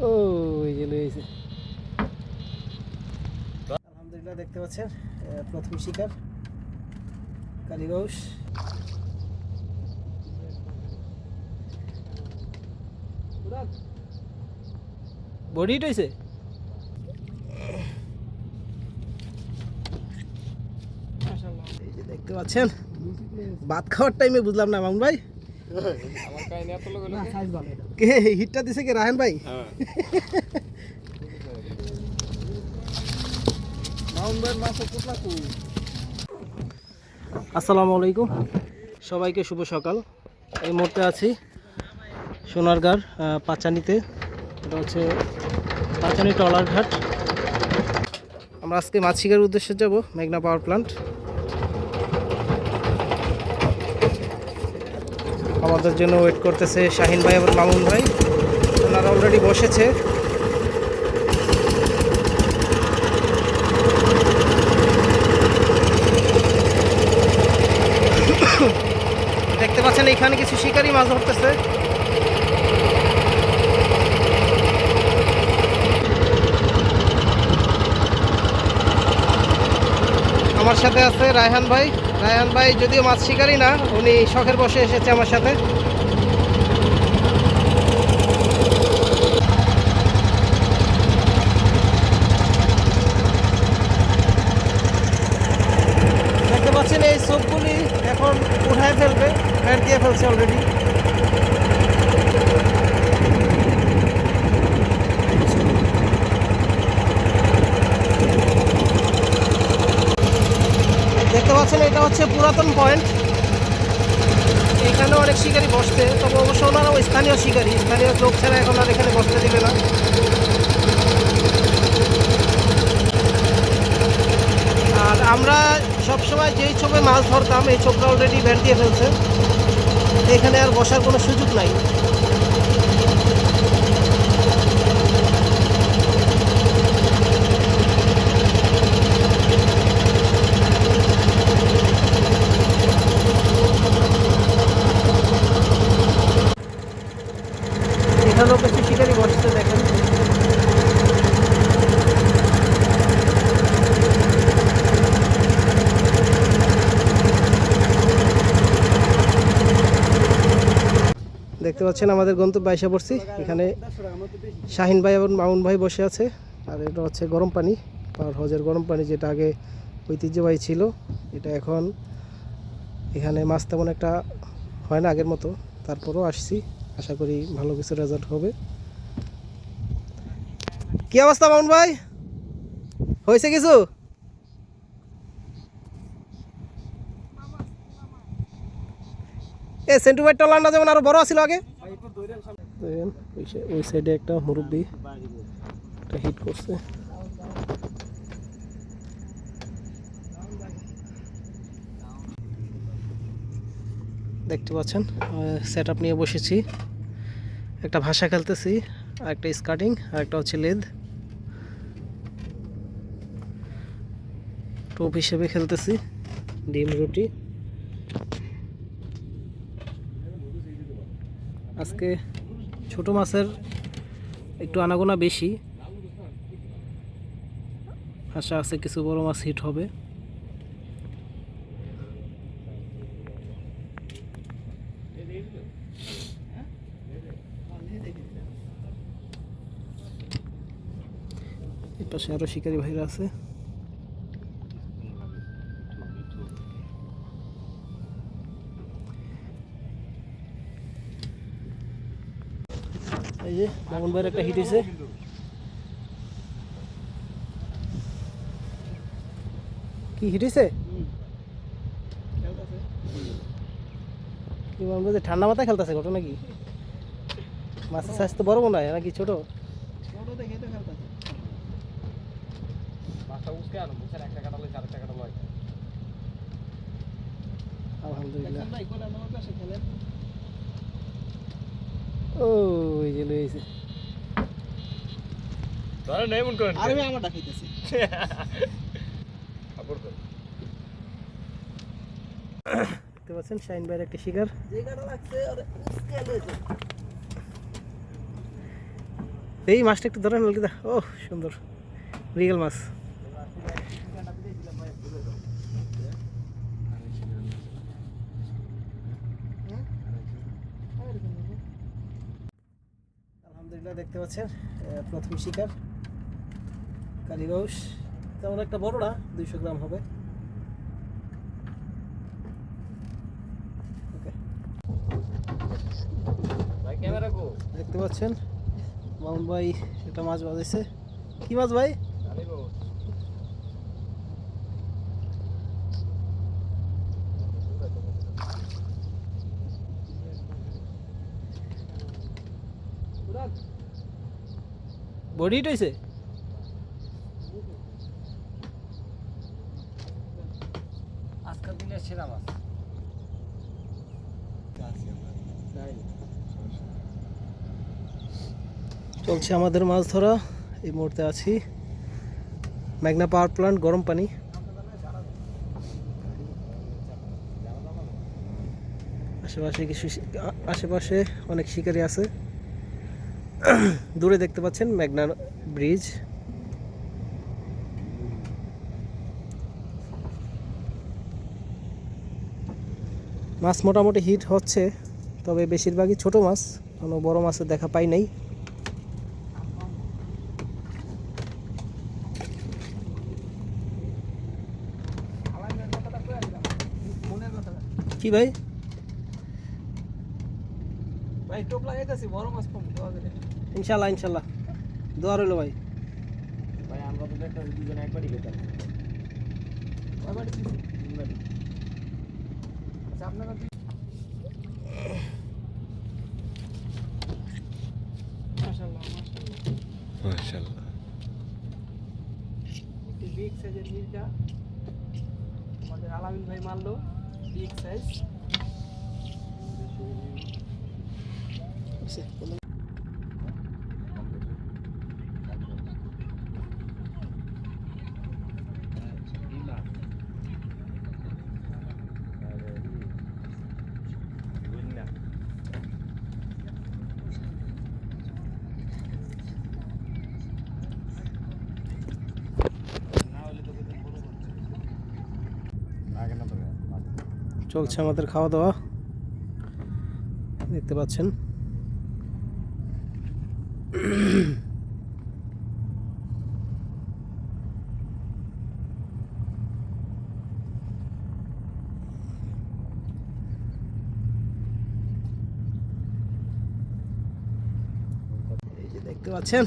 ও এই যে লয়েছে আলহামদুলিল্লাহ দেখতে পাচ্ছেন প্রথম শিকার কালীগৌস বডি যে দেখতে পাচ্ছেন ভাত খাওয়ার টাইমে বুঝলাম না মামুন ভাই। কে? হিটটা দিছে কে রাহেন ভাই? আসসালামু আলাইকুম। সবাইকে শুভ সকাল। এই মুহূর্তে আছি সোনারগাঁর পাচানিতে। এটা হচ্ছে পাচানি টলার ঘাট। আমরা আজকে মাছ শিকার উদ্দেশ্যে যাব মেঘনা পাওয়ার প্লান্ট। আমাদের জন্য ওয়েট করতেছে শাহিন ভাই এবং মামুন ভাই। ওনারা অলরেডি বসেছে। দেখতে পাচ্ছেন এখানে কিছু শিকারি মাছ ধরতেছে। আমার সাথে আছে রায়হান ভাই। রায়হান ভাই যদিও মাছ শিকারি না, উনি শখের বসে এসেছে আমার সাথে। দেখতে পাচ্ছেন এই সবগুলি এখন উঠায় ফেলবে ফ্যান দিয়ে ফেলছে অলরেডি দেখতে পাচ্ছেন এটা হচ্ছে পুরাতন পয়েন্ট এখানে অনেক শিকারি বসছে, তবে অবশ্য ওনারাও স্থানীয় শিকারি। স্থানীয় লোক ছাড়া এখন আর এখানে বসতে দিবে না। আর আমরা সবসময় যেই চোখে মাছ ধরতাম, এই চোখটা অলরেডি ব্যাট দিয়ে ফেলছে। এখানে আর বসার কোনো সুযোগ নাই এখানেও কিছু শিকারি বসছে দেখেন দেখতে পাচ্ছেন আমাদের গন্তব্যে আইসা পড়ছি। এখানে শাহিন ভাই এবং মামুন ভাই বসে আছে। আর এটা হচ্ছে গরম পানি পাওয়ার হাউজের গরম পানি যেটা আগে ঐতিহ্যবাহী ছিল, এটা এখন এখানে মাছ তেমন একটা হয় না আগের মতো। তারপরও আসছি, আশা করি ভালো কিছু রেজাল্ট হবে। কি অবস্থা মামুন ভাই? হয়েছে কিছু? এ সেন্টুভাইট টলারটা যেমন আরও বড় ছিল আগে? ওই সাইডে একটা মুরব্বি হিট করছে। দেখতে পাচ্ছেন সেট আপ নিয়ে বসেছি। একটা ভাষা খেলতেছি, আর একটা স্কার্টিং আর একটা হচ্ছে লেদ। টোপ হিসেবে খেলতেছি, ডিম, রুটি। আজকে ছোট মাছের একটু আনাগোনা বেশি। আশা আছে কিছু বড় মাছ হিট হবে। পাশে আরও শিকারী ভাইরা আছে। এই যে মামুন ভাইয়ের একটা হিট হয়েছে কি হিট হয়েছে কি মামুন ভাই ঠান্ডা মাথায় খেলতেছে ঘটনা কি? মাছের সাইজ তো বড় মনে হয় নাকি ছোট? আলহামদুলিল্লাহ। ও এই যে লয়েছে ধরে নেই মন করেন আমি আমার ডাকাইতেছি দেখতে পাচ্ছেন শাইন ভাইয়ের একটা শিকার। এই মাছটা একটু ধরেন ও সুন্দর। রিগেল মাছ। আলহামদুলিল্লাহ দেখতে পাচ্ছেন প্রথম শিকার কালীবাউস তেমন একটা বড় না দুইশো গ্রাম হবে। ওকে। দেখতে পাচ্ছেন মামুন ভাই একটা মাছ বাজেছে কি মাছ ভাই? আজকের দিনের সেরা মাছ। চলছে আমাদের মাছ ধরা। এই মুহূর্তে আছি মেঘনা পাওয়ার প্লান্ট গরম পানি। আশেপাশে কিছু আশেপাশে অনেক শিকারি আছে। দূরে দেখতে পাচ্ছেন মেঘনা ব্রিজ। মাছ মোটামুটি হিট হচ্ছে, তবে বেশিরভাগই ছোট মাছ, কোনো বড় মাছের দেখা পাই নাই। কি ভাই? ভাই টোপ লাগাইতেছি বড় মাছ কম দেওয়া যাবে ইনশাল্লাহ ইনশাল্লাহ। দোয়া রইল ভাই। ভাই আমরা তো একটা দুজনে একবারই খেতাম আচ্ছা আপনারা মাশাআল্লাহ মাশাআল্লাহ। বিগ সাইজের মির্জা আমাদের আলামিন ভাই মারলো বিগ সাইজ চলছে আমাদের খাওয়া দাওয়া দেখতে পাচ্ছেন। এই যে দেখতে পাচ্ছেন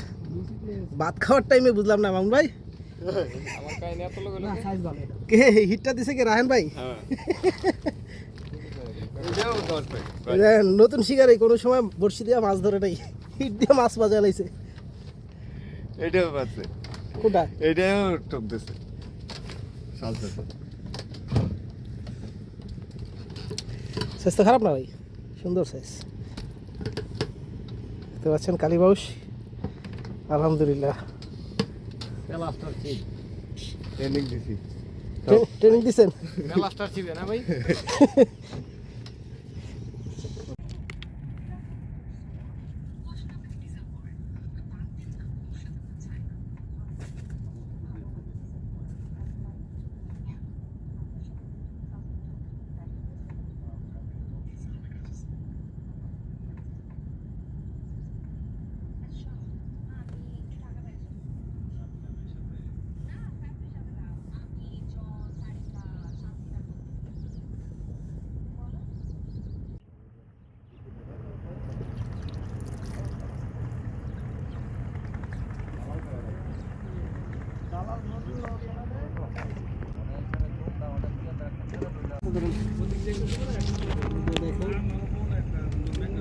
ভাত খাওয়ার টাইমে বুঝলাম না মামুন ভাই। কে হিটটা দিছে কে রাহেন ভাই? নতুন শিকারে কোনো সময় বড়শি দিয়ে মাছ ধরে নাই। হিট দিয়ে মাছ বাজা লাইছে এটাও পাচ্ছে কোনটা এটাও টপ দিছে। তো খারাপ না ভাই? সুন্দর সাইজ দেখতে পাচ্ছেন কালীবাউস আলহামদুলিল্লাহ। ট্রেনিং দিছি। ট্রেনিং চিপে ভাই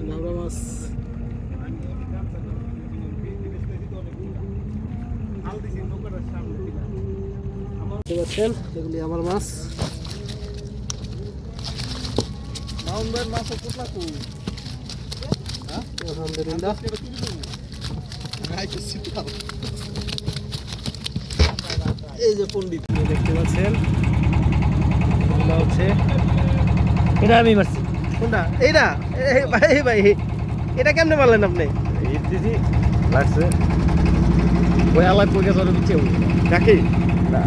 নাবড়া মাছ দেখতে পাচ্ছেন এগুলি আমার মাছ আলহামদুলিল্লাহ। এই যে পণ্ডিত দেখতে পাচ্ছেন। হচ্ছে এটা আমি মারছি। কোনটা? এইটা? এই ভাই ভাই এটা কেমনে মারলেন আপনি? লাগছে। ওই আলাই পড়ে গেছে ওর উঠে কাকি না।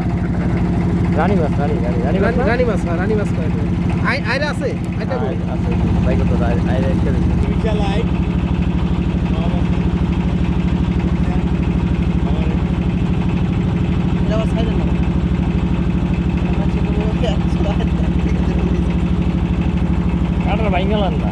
রানী মাছ রানী রানী রানী মাছ রানী মাছ রানী মাছ কয় আই আইরা আছে? আইটা বল। আছে বাইকে তো আয় আয় রেখে দিছি তুমি চালাই যাওয়া সাইডে না কাটার বাইঙ্গালান না।